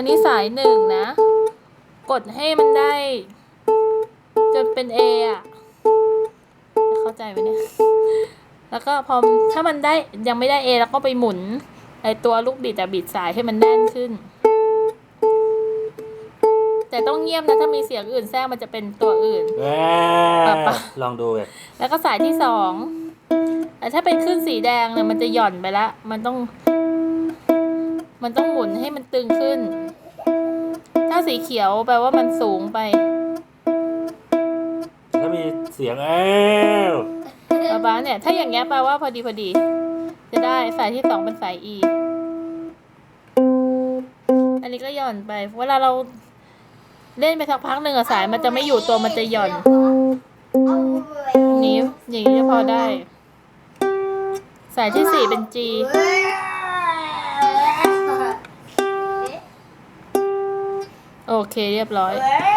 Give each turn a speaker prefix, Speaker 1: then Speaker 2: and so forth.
Speaker 1: อันนี้สายหนึ่งนะ กดให้มันได้ จนเป็น A อะจะเข้าใจไหมเนี่ย แล้วก็พอถ้ามันได้ยังไม่ได้ A แล้วก็ไปหมุนไอตัวลูกบิดอะบิดสายให้มันแน่นขึ้น แต่ต้องเงียบนะ ถ้ามีเสียงอื่นแทรกมันจะเป็นตัวอื่น
Speaker 2: เอ้
Speaker 1: ปะปะ
Speaker 2: ลองดูเลย
Speaker 1: แล้วก็สายที่สองแต่ถ้าเป็นขึ้นสีแดงเนี่ยมันจะหย่อนไปละ มันต้อง มันต้องหมุนให้มันตึงขึ้นถ้า สีเขียวแปลว่ามันสูงไป
Speaker 2: ถ้ามีเสียงเอ้ว
Speaker 1: ป๊าป๊าเนี่ย ถ้าอย่างเงี้ยแปลว่าพอดีพอดี จะได้สายที่สองเป็นสาย E อันนี้ก็หย่อนไป เวลาเราเล่นไปสักพักหนึ่งอะสายมันจะไม่อยู่ตัวมันจะหย่อนนี้อย่างนี้จะพอได้ สายที่สี่เป็น G โอเคเรียบร้อย
Speaker 3: เว้ย